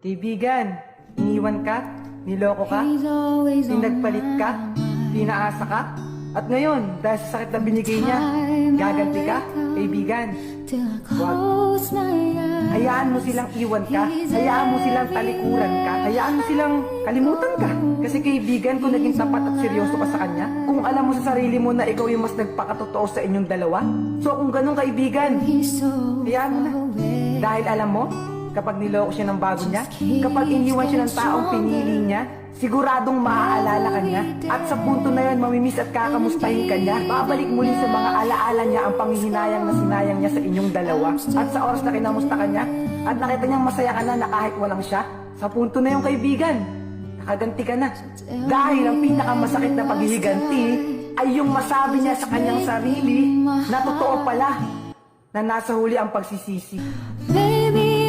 Kaibigan, iniwan ka, niloko ka, pinagpalit ka, pinaasa ka, at ngayon, dahil sa sakit na binigay niya, gaganti ka, kaibigan. Wag. Hayaan mo silang iwan ka, hayaan mo silang talikuran ka, hayaan mo silang kalimutan ka. Kasi kaibigan, kung naging tapat at seryoso ka sa kanya, kung alam mo sa sarili mo na ikaw yung mas nagpakatotoo sa inyong dalawa, so kung ganun kaibigan, hayaan mo na. Dahil alam mo, kapag niloko siya ng bago niya, kapag iniwan siya ng taong pinili niya, siguradong maaalala ka niya. At sa punto na yun, mamimiss at kakamustahin ka niya. Babalik muli sa mga alaala niya ang panghihinayang na sinayang niya sa inyong dalawa. At sa oras na kinamusta ka niya, at nakita niyang masaya ka na na kahit walang siya, sa punto na yung kaibigan, nakaganti ka na. Dahil ang pinakamasakit na paghihiganti ay yung masabi niya sa kanyang sarili na totoo pala na nasa huli ang pagsisisi. Baby,